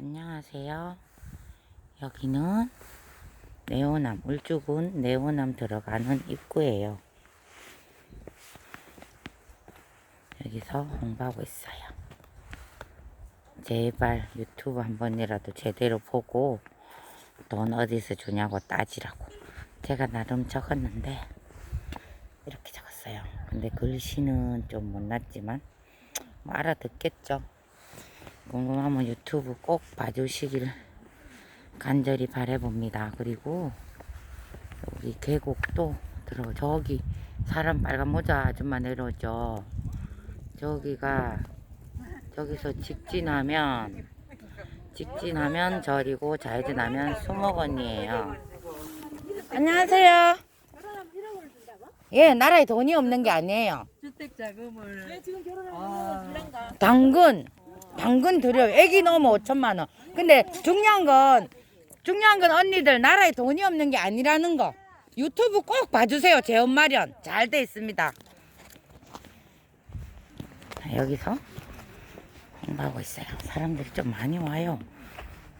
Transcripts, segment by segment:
안녕하세요. 여기는 네오남, 울주군 네오남 들어가는 입구예요. 여기서 홍보하고 있어요. 제발 유튜브 한 번이라도 제대로 보고 돈 어디서 주냐고 따지라고. 제가 나름 적었는데 이렇게 적었어요. 근데 글씨는 좀 못났지만 뭐 알아듣겠죠. 궁금하면 유튜브 꼭 봐주시길 간절히 바래봅니다. 그리고 여기 계곡도 들어 저기 사람 빨간 모자 아줌마 내려오죠. 저기가 저기서 직진하면 직진하면 절이고 좌회전하면 수목원이에요. 안녕하세요. 예, 나라에 돈이 없는 게 아니에요. 주택 자금을 네, 지금 결혼하면 아. 당근 당근 드려요. 애기 넣으면 5천만 원. 근데 중요한 건 중요한 건 언니들 나라에 돈이 없는 게 아니라는 거. 유튜브 꼭 봐주세요. 재원 마련 잘 돼 있습니다. 자, 여기서 홍보하고 있어요. 사람들이 좀 많이 와요.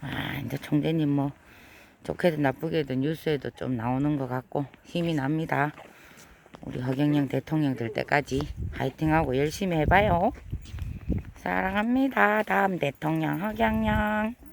아 이제 총재님 뭐 좋게든 나쁘게든 뉴스에도 좀 나오는 것 같고 힘이 납니다. 우리 허경영 대통령 될 때까지 화이팅하고 열심히 해봐요. 사랑합니다. 다음 대통령 허경영.